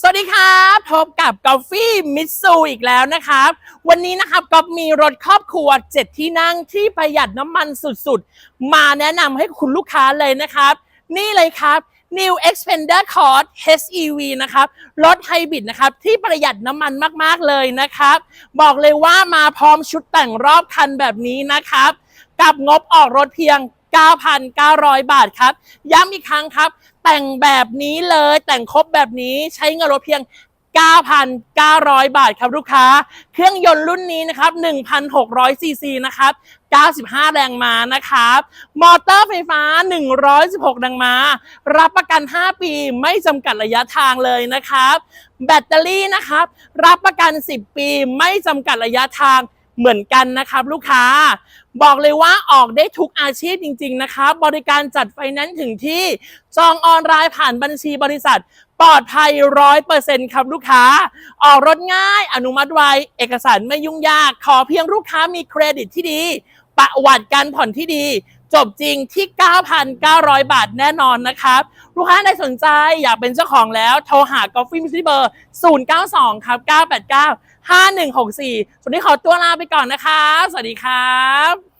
สวัสดีครับพบกับกาแฟมิตซูอีกแล้วนะครับ วันนี้นะครับก็มีรถครอบครัว7ที่นั่งที่ประหยัดน้ำมันสุดๆ มาแนะนำให้คุณลูกค้าเลยนะครับ นี่เลยครับ New Xpander Cross HEV นะครับรถไฮบริดนะครับที่ประหยัดน้ำมันมากๆเลยนะครับ บอกเลยว่ามาพร้อมชุดแต่งรอบคันแบบนี้นะครับ กับงบออกรถเพียง 9,900 บาทครับ ย้ำอีกครั้งครับ แต่งแบบนี้เลยแต่งครบแบบนี้ใช้เงินรถเพียง 9,900 บาทครับลูกค้า เครื่องยนต์รุ่นนี้นะครับ 1,600 ซีซีนะครับ 95 แรงม้านะครับ มอเตอร์ไฟฟ้า 116 แรงม้า รับประกัน 5 ปี ไม่จำกัดระยะทางเลยนะครับ แบตเตอรี่นะครับ รับประกัน 10 ปี ไม่จำกัดระยะทาง เหมือนกันนะครับลูกค้า บอกเลยว่าออกได้ทุกอาชีพจริง ๆ นะครับบริการจัดไฟแนนซ์ถึงที่จองออนไลน์ผ่านบัญชีบริษัท ปลอดภัยร้อยเปอร์เซ็นต์ครับลูกค้า ออกรถง่าย อนุมัติไวเอกสารไม่ยุ่งยาก ขอเพียงลูกค้ามีเครดิตที่ดี ประวัติการผ่อนที่ดี จบจริงที่ 9,900 บาทแน่นอนนะครับ ลูกค้าใดสนใจอยากเป็นเจ้าของแล้ว โทรหากอฟฟี่มิสซิเบอร์ 092 ครับ 989 5164ส่วนนี้ขอตัวลาไปก่อนนะครับ สวัสดีครับ